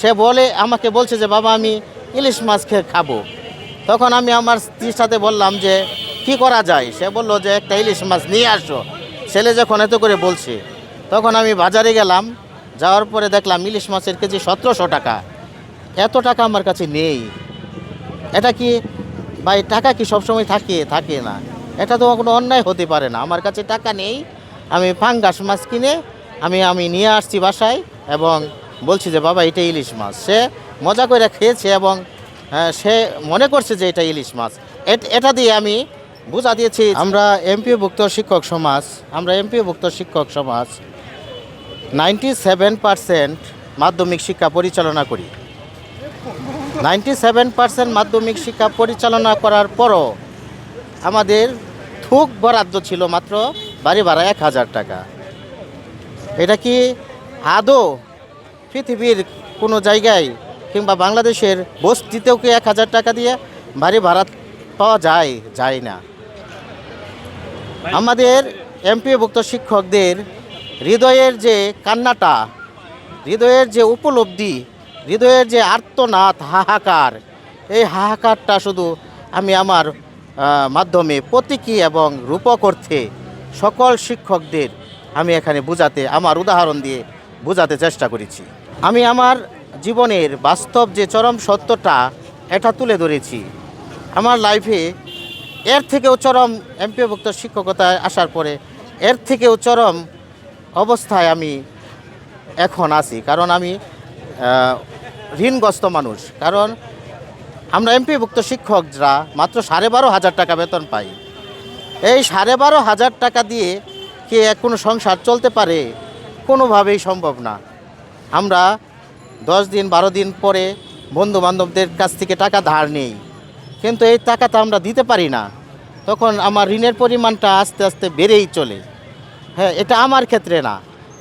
সে বলে, আমাকে বলছে যে, বাবা, আমি ইলিশ মাছ খেয়ে খাব। তখন আমি আমার স্ত্রীর সাথে বললাম যে, কি করা যায়? সে বলল যে, একটা ইলিশ মাছ নিয়ে আসো। ছেলে যখন এত করে বলছে, তখন আমি বাজারে গেলাম, যাওয়ার পরে দেখলাম ইলিশ মাছের কেজি সতেরোশো টাকা। এত টাকা আমার কাছে নেই। এটা কি, ভাই, টাকা কি সবসময় থাকে থাকে না? এটা তো কোনো অন্যায় হতে পারে না। আমার কাছে টাকা নেই। আমি ফাঙ্গাস মাছ কিনে, আমি আমি নিয়ে আসছি বাসায় এবং বলছি যে বাবা এটা ইলিশ মাছ। সে মজা করে খেয়েছে এবং আহ, সে মনে করছে যে এটা ইলিশ মাছ। এটা দিয়ে আমি বুঝা দিয়েছি আমরা এমপিভুক্ত শিক্ষক সমাজ আমরা এমপিভুক্ত শিক্ষক সমাজ নাইনটি সেভেন পারসেন্ট মাধ্যমিক শিক্ষা পরিচালনা করি। নাইনটি সেভেন পার্সেন্ট মাধ্যমিক শিক্ষা পরিচালনা করার পরও আমাদের থুক বরাদ্দ ছিল মাত্র বাড়ি ভাড়া এক হাজার টাকা। এটা কি আদৌ পৃথিবীর কোনো জায়গায় কিংবা বাংলাদেশের বস্তিতেও কি এক হাজার টাকা দিয়ে বাড়ি ভাড়া পাওয়া যায়? যায় না। আমাদের এমপিভুক্ত শিক্ষকদের হৃদয়ের যে কান্নাটা, হৃদয়ের যে উপলব্ধি, হৃদয়ের যে আর্তনাদ, হাহাকার, এই হাহাকারটা শুধু আমি আমার মাধ্যমে প্রতীকী এবং রূপক অর্থে সকল শিক্ষকদের আমি এখানে বুঝাতে, আমার উদাহরণ দিয়ে বোঝাতে চেষ্টা করেছি। আমি আমার জীবনের বাস্তব যে চরম সত্যটা, এটা তুলে ধরেছি। আমার লাইফে এর থেকেও চরম এমপিভুক্ত শিক্ষকতায় আসার পরে, এর থেকেও চরম অবস্থায় আমি এখন আছি। কারণ আমি ঋণগ্রস্ত মানুষ। কারণ আমরা এমপিভুক্ত শিক্ষকরা মাত্র সাড়ে বারো হাজার টাকা বেতন পাই। এই সাড়ে বারো হাজার টাকা দিয়ে কি কোনো সংসার চলতে পারে? কোনোভাবেই সম্ভব না। আমরা দশ দিন, বারো দিন পরে বন্ধু বান্ধবদের কাছ থেকে টাকা ধার নেই। কিন্তু এই টাকাটা আমরা দিতে পারি না। তখন আমার ঋণের পরিমাণটা আস্তে আস্তে বেড়েই চলে। হ্যাঁ এটা আমার ক্ষেত্রে না।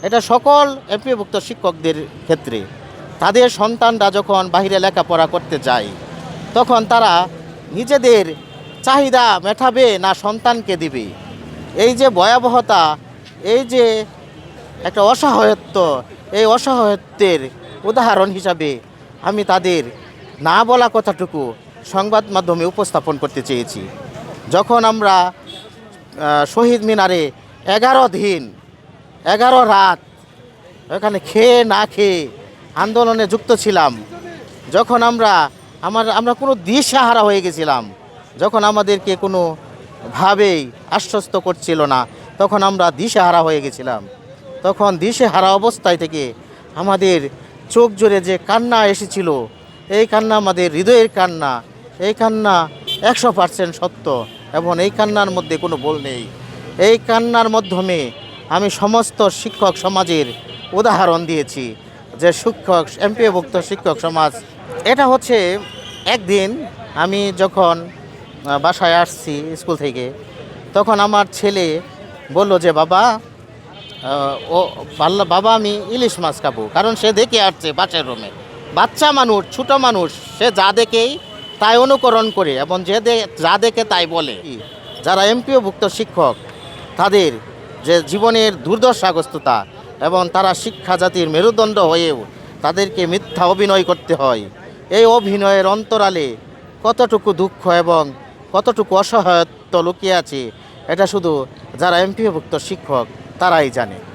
এটা সকল এমপিভুক্ত শিক্ষকদের ক্ষেত্রে। তাদের সন্তানরা যখন বাইরে লেখাপড়া করতে যায়, তখন তারা নিজেদের চাহিদা মেটাবে না সন্তানকে দিবে। এই যে ভয়াবহতা, এই যে একটা অসহায়ত্ব এই অসহায়ত্বের উদাহরণ হিসাবে আমি তাদের না বলা কথাটুকু সংবাদ মাধ্যমে উপস্থাপন করতে চেয়েছি। যখন আমরা শহীদ মিনারে এগারো দিন, এগারো রাত ওখানে খেয়ে না খেয়ে আন্দোলনে যুক্ত ছিলাম, যখন আমরা আমার, আমরা কোনো দিশাহারা হয়ে গেছিলাম, যখন আমাদেরকে কোনো ভাবেই আশ্বস্ত করছিল না, তখন আমরা দিশাহারা হয়ে গেছিলাম। তখন দিশেহারা অবস্থায় থেকে আমাদের চোখ জোরে যে কান্না এসেছিল, এই কান্না আমাদের হৃদয়ের কান্না, এই কান্না একশো পার্সেন্ট সত্য এবং এই কান্নার মধ্যে কোনো বল নেই। এই কান্নার মাধ্যমে আমি সমস্ত শিক্ষক সমাজের উদাহরণ দিয়েছি যে শিক্ষক এমপিভুক্ত শিক্ষক সমাজ, এটা হচ্ছে একদিন আমি যখন বাসায় আসছি স্কুল থেকে, তখন আমার ছেলে বলল যে, বাবা ও বাবা, আমি ইলিশ মাছ খাব, কারণ সে দেখে আসছে বাসের রুমে বাচ্চা মানুষ, ছোট মানুষ, সে যা দেখেই তাই অনুকরণ করে, এবং যে যা দেখে তাই বলে। যারা এমপিওভুক্ত শিক্ষক, তাদের যে জীবনের দুর্দশাগ্রস্ততা এবং তারা শিক্ষা জাতির মেরুদণ্ড হয়েও তাদেরকে মিথ্যা অভিনয় করতে হয়, এই অভিনয়ের অন্তরালে কতটুকু দুঃখ এবং কতটুকু অসহায়ত্ব লুকিয়ে আছে, এটা শুধু যারা এমপিওভুক্ত শিক্ষক তারাই জানে।